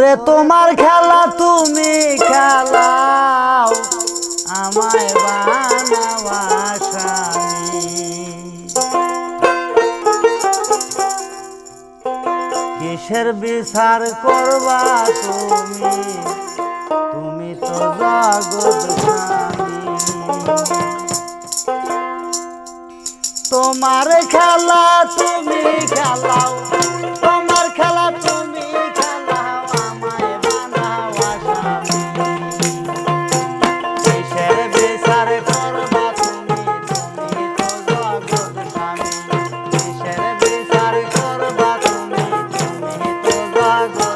ওরে তোমার খেলা তুমি খেলাও, আমায় কিসের বিচার করবা তুমি? তুমি তো তোমার খেলা তুমি খেলাও। одна.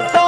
Oh.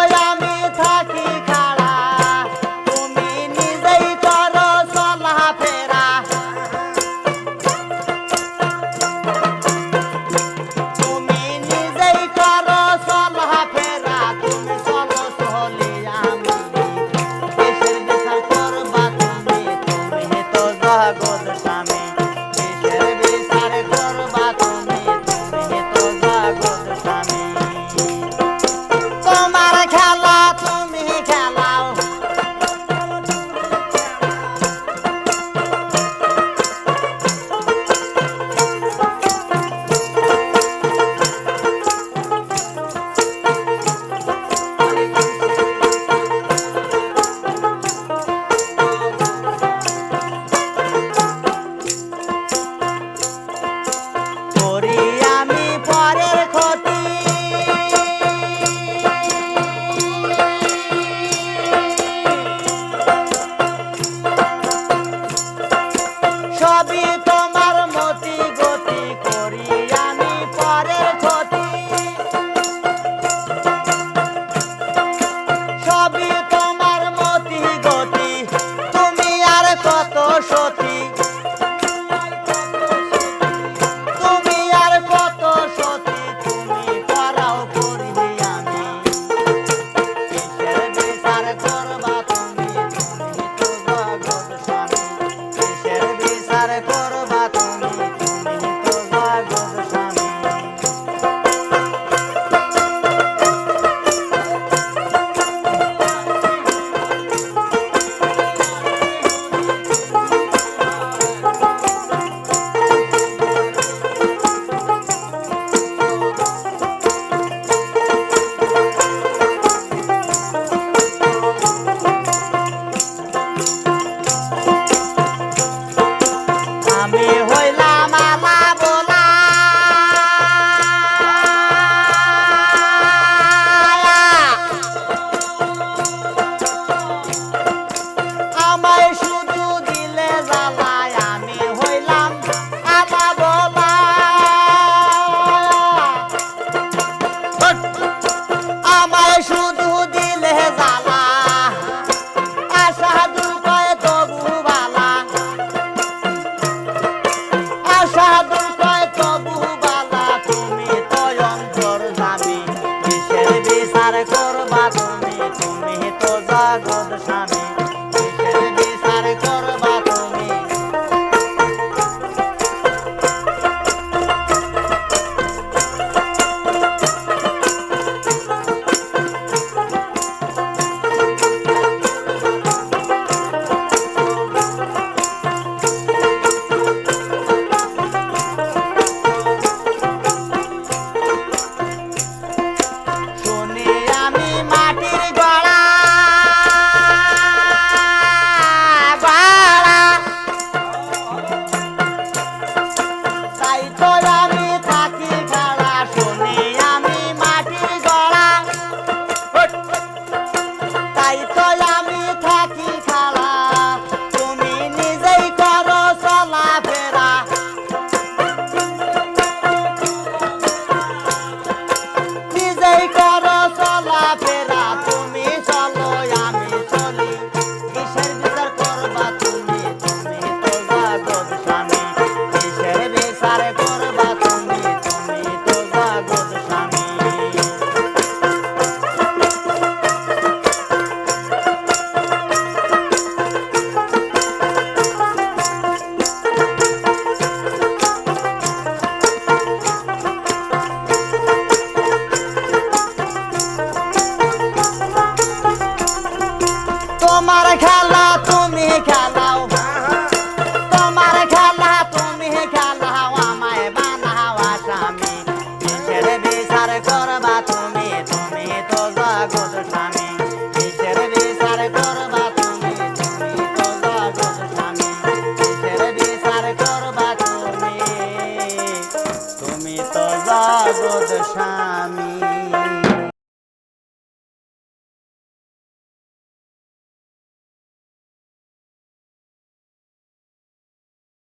তুমি তো জাগত স্বামী।